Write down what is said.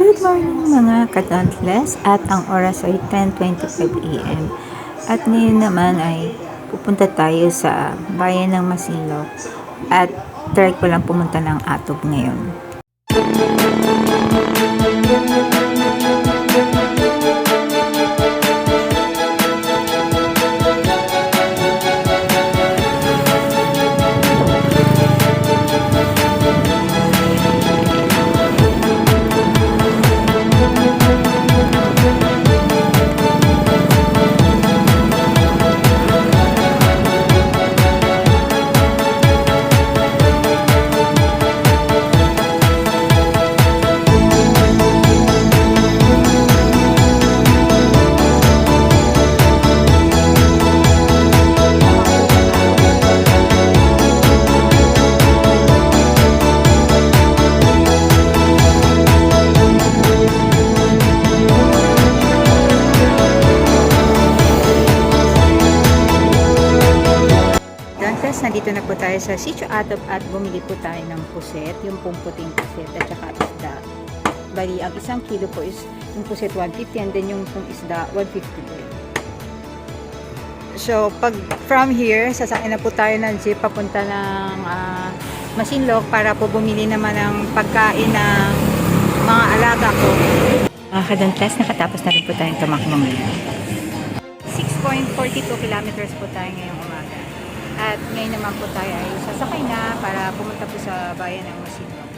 Good morning mga kadontless at ang oras ay 10.25 a.m. At ngayon naman ay pupunta tayo sa bayan ng Masinloc at try ko lang pumunta ng Atog ngayon. Nandito na po tayo sa Sitio Atog at bumili po tayo ng puset, yung pong puting puset at saka isda. Bali, ang isang kilo po is yung puset 150 and then yung pong isda 150 din. So, pag from here, sasakyan na po tayo ng jeep papunta ng ah, Masinloc para po bumili naman ng pagkain ng mga alaga ko. Mga kadontless, nakatapos na rin po tayong tumakbo ngayon. 6.42 kilometers po tayo ngayong umaga. At ngayon naman po tayo ay sasakay na para pumunta po sa bayan ng Masinloc.